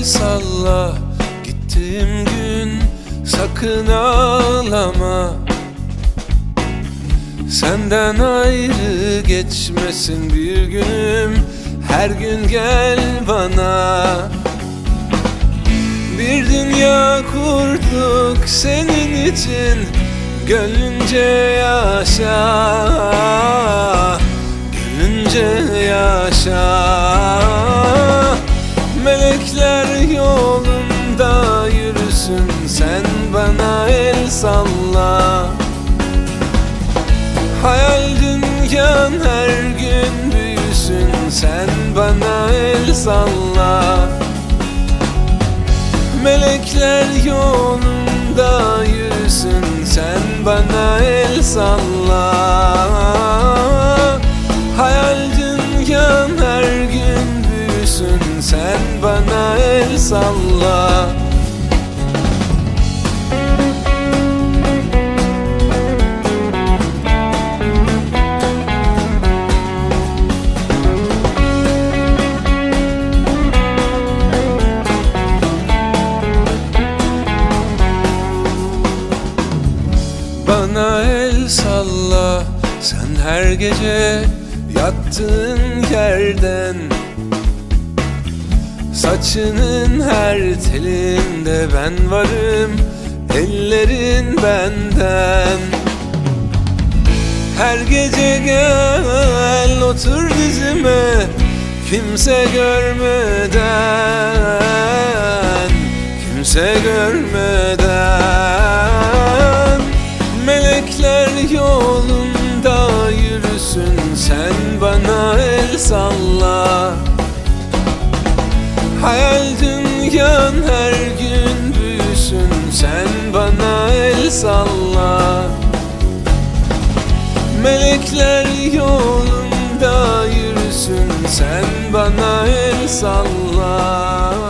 el salla. Gittiğim gün sakın ağlama. Senden ayrı geçmesin bir günüm. Her gün gel bana. Bir dünya kurduk senin için. Gönlünce yaşa. Gönlünce yaşa. Melekler yolunda yürüsün Sen bana el salla. Hayal dünyan her gün büyüsün Sen bana el salla Bana el salla. Sen her gece yattığın yerden Saçının her telinde ben varım Ellerin benden. Her gece gel otur dizime Kimse görmeden salla. Hayal dünyan her gün büyüsün Sen bana el salla. Melekler yolunda yürüsün Sen bana el salla